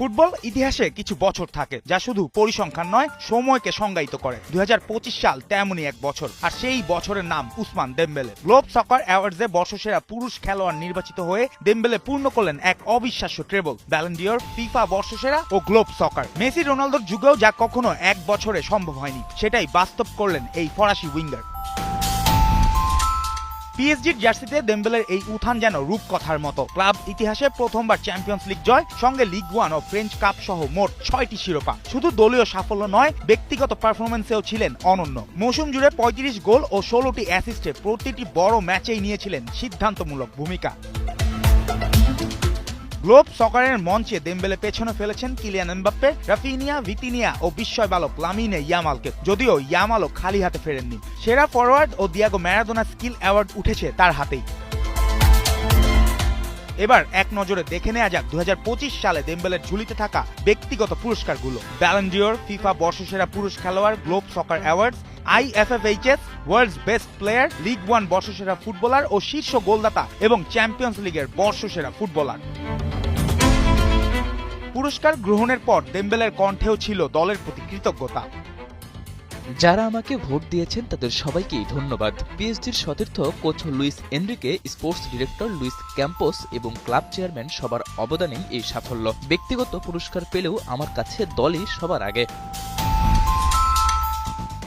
Football ইতিহাসে কিছু বছর থাকে, যা শুধু পরিসংখ্যান নয়, সময়কে সংজ্ঞায়িত করে। দু হাজার পঁচিশ সাল তেমনই এক বছর, আর সেই বছরের নাম উসমান দেমবেলে গ্লোব সকার অ্যাওয়ার্ডসে বর্ষসেরা পুরুষ খেলোয়াড় নির্বাচিত হয়ে দেমবেলে পূর্ণ করলেন এক অবিশ্বাস্য ট্রেবল ব্যালেন্ডিয়র ফিফা বর্ষসেরা ও গ্লোব সকার। মেসি রোনালদোর যুগেও যা কখনো এক বছরে সম্ভব হয়নি, সেটাই বাস্তব করলেন এই ফরাসি উইঙ্গার। পিএসজির জার্সিতে দেম্বেলের এই উত্থান যেন রূপকথার মতো। ক্লাব ইতিহাসে প্রথমবার চ্যাম্পিয়ন্স লিগ জয়, সঙ্গে লিগ ওয়ান ও ফ্রেঞ্চ কাপ সহ মোট ছয়টি শিরোপা। শুধু দলীয় সাফল্য নয়, ব্যক্তিগত পারফরমেন্সেও ছিলেন অনন্য। মৌসুম জুড়ে পঁয়ত্রিশ গোল ও ষোলোটি অ্যাসিস্টে প্রতিটি বড় ম্যাচেই নিয়েছিলেন সিদ্ধান্তমূলক ভূমিকা। গ্লোব সকারের মঞ্চে দেম্বেলে পেছনে ফেলেছেন কিলিয়ান এমবাপ্পে, রাফিনিয়া ভিতিনিয়া ও বিস্ময় বালক লামিনে ইয়ামালকে। যদিও ইয়ামালও খালি হাতে ফেরেননি। সেরা ফরওয়ার্ড ও দিয়াগো ম্যারাদোনা স্কিল অ্যাওয়ার্ড উঠেছে তার হাতেই। এবার এক নজরে দেখে নেওয়া যাক দু হাজার পঁচিশ সালে দেম্বেলের ঝুলিতে থাকা ব্যক্তিগত পুরস্কারগুলো। ব্যালেন্ডিওর ফিফা বর্ষসেরা পুরুষ খেলোয়াড় globe soccer awards IFFHS worlds best player league one বর্ষসেরা ফুটবলার ও শীর্ষ গোলদাতা এবং চ্যাম্পিয়ন্স লিগের বর্ষসেরা ফুটবলার পুরস্কার গ্রহণের পর দেম্বেলের কণ্ঠেও ছিল দলের প্রতি কৃতজ্ঞতা। যারা আমাকে ভোট দিয়েছেন তাদের সবাইকেই ধন্যবাদ। পিএসজির সতীর্থ coach Luis Enrique sports director Luis Campos এবং ক্লাব চেয়ারম্যান সবার অবদানেই এই সাফল্য। ব্যক্তিগত পুরস্কার পেলেও আমার কাছে দলই সবার আগে।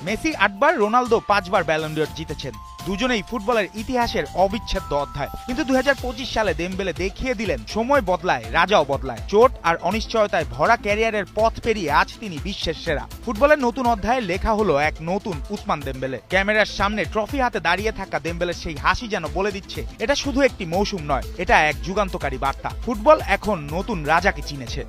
মেসি আটবার রোনালদো পাঁচবার ব্যালন্ডিয়র জিতেছেন। দুজনেই ফুটবলের ইতিহাসের অবিচ্ছেদ্য অধ্যায়। কিন্তু দু হাজার পঁচিশ সালে দেমবেলে দেখিয়ে দিলেন, সময় বদলায়, রাজাও বদলায়। চোট আর অনিশ্চয়তায় ভরা ক্যারিয়ারের পথ পেরিয়ে আজ তিনি বিশ্বের সেরা। ফুটবলের নতুন অধ্যায়ে লেখা হলো এক নতুন উসমান দেমবেলে। ক্যামেরার সামনে ট্রফি হাতে দাঁড়িয়ে থাকা দেমবেলের সেই হাসি যেন বলে দিচ্ছে, এটা শুধু একটি মৌসুম নয়, এটা এক যুগান্তকারী বার্তা। ফুটবল এখন নতুন রাজাকে চিনেছে।